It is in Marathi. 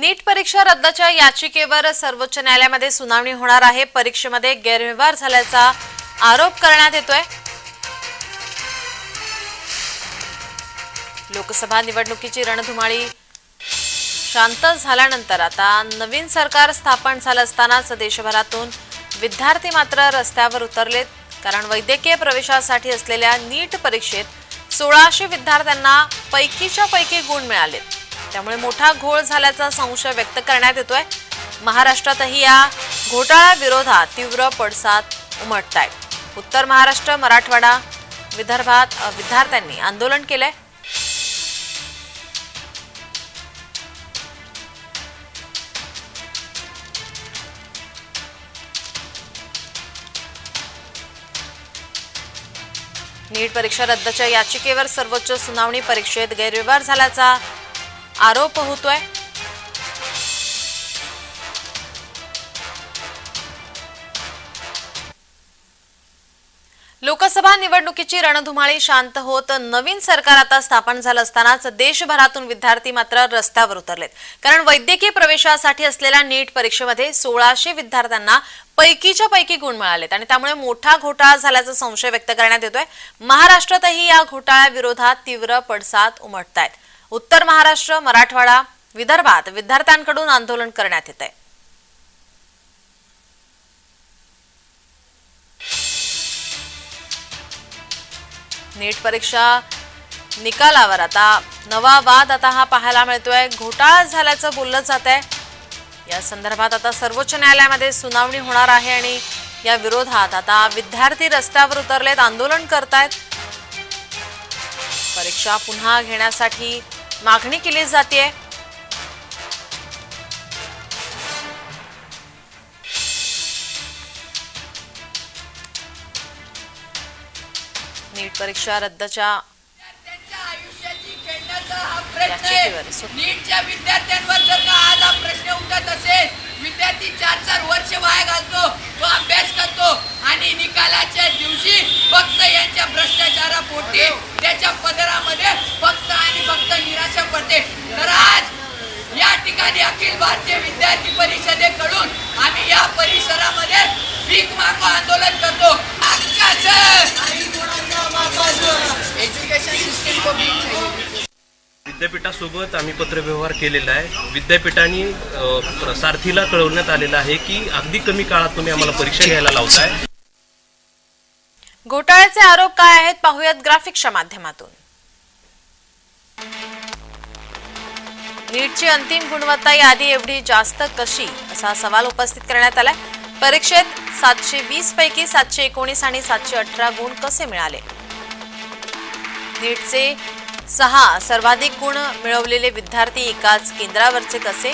नीट परीक्षा रद्दच्या याचिकेवर सर्वोच्च न्यायालयामध्ये सुनावणी होणार आहे. परीक्षेमध्ये गैरव्यवहार झाल्याचा आरोप करण्यात येतोय. लोकसभा निवडणुकीची रणधुमाळी शांत झाल्यानंतर आता नवीन सरकार स्थापन झालं असतानाच देशभरातून विद्यार्थी मात्र रस्त्यावर उतरलेत. कारण वैद्यकीय प्रवेशासाठी असलेल्या नीट परीक्षेत सोळाशे विद्यार्थ्यांना पैकीच्या पैकी गुण मिळालेत. त्यामुळे मोठा घोळ झाल्याचा संशय व्यक्त करण्यात येतोय. महाराष्ट्रातही या घोटाळा विरोधात तीव्र पडसाद उमटत आहेत उत्तर महाराष्ट्र मराठवाडा विदर्भात विद्यार्थ्यांनी आंदोलन केलंय. नीट परीक्षा रद्दच्या याचिकेवर सर्वोच्च सुनावणी परीक्षेत गैरव्यवहार झाल्याचा आरोप होतोय. लोकसभा निवडणुकीची रणधुमाळी शांत होत नवीन सरकार आता स्थापन झालं असतानाच देशभरातून विद्यार्थी मात्र रस्त्यावर उतरलेत. कारण वैद्यकीय प्रवेशासाठी असलेल्या नीट परीक्षेमध्ये सोळाशे विद्यार्थ्यांना पैकीच्या पैकी गुण मिळालेत आणि त्यामुळे मोठा घोटाळा झाल्याचा संशय व्यक्त करण्यात येतोय. महाराष्ट्रातही या घोटाळ्याविरोधात तीव्र पडसाद उमटतायत. उत्तर महाराष्ट्र मराठवाडा विदर्भात विद्यार्थ्यांकडून आंदोलन करण्यात येत आहे. नीट परीक्षा निकालावर आता नवा वाद आता हा पाहायला मिळतोय. घोटाळा झाल्याचं बोललं जात आहे. या संदर्भात आता सर्वोच्च न्यायालयामध्ये सुनावणी होणार आहे आणि या विरोधात आता विद्यार्थी रस्त्यावर उतरलेत आंदोलन करतायत. परीक्षा पुन्हा घेण्यासाठी मागणी केली जाते नीट परीक्षा रद्दच्या नीटच्या विद्यार्थ्यांवर जर का आज हा प्रश्न उठत असेल विद्यार्थी चार चार वर्ष वाया ठिकाणी अखिल भारतीय विद्यार्थी परिषदेकडून आम्ही या परिसरामध्ये भीक मागो आंदोलन करतो. एज्युकेशन सिस्टम को भीक चाहिए विद्यापीठासोबत आम्ही पत्रव्यवहार केलेला आहे. विद्यापीठाने सारथीला कळवण्यात आलेलं आहे की अगदी कमी काळात तुम्ही आम्हाला परीक्षा घ्यायला लावताय. घोटाळ्याचे आरोप काय आहेत पाहूयात ग्राफिक्सच्या माध्यमातून. नीटची अंतिम गुणवत्ता यादी एवढी जास्त कशी? असा सवाल उपस्थित करण्यात आलाय. परीक्षेत सातशे वीस पैकी सातशे एकोणीस आणि सातशे अठरा गुण कसे मिळाले? नीटचे सहा सर्वाधिक गुण मिळवलेले विद्यार्थी एकाच केंद्रावरचे कसे?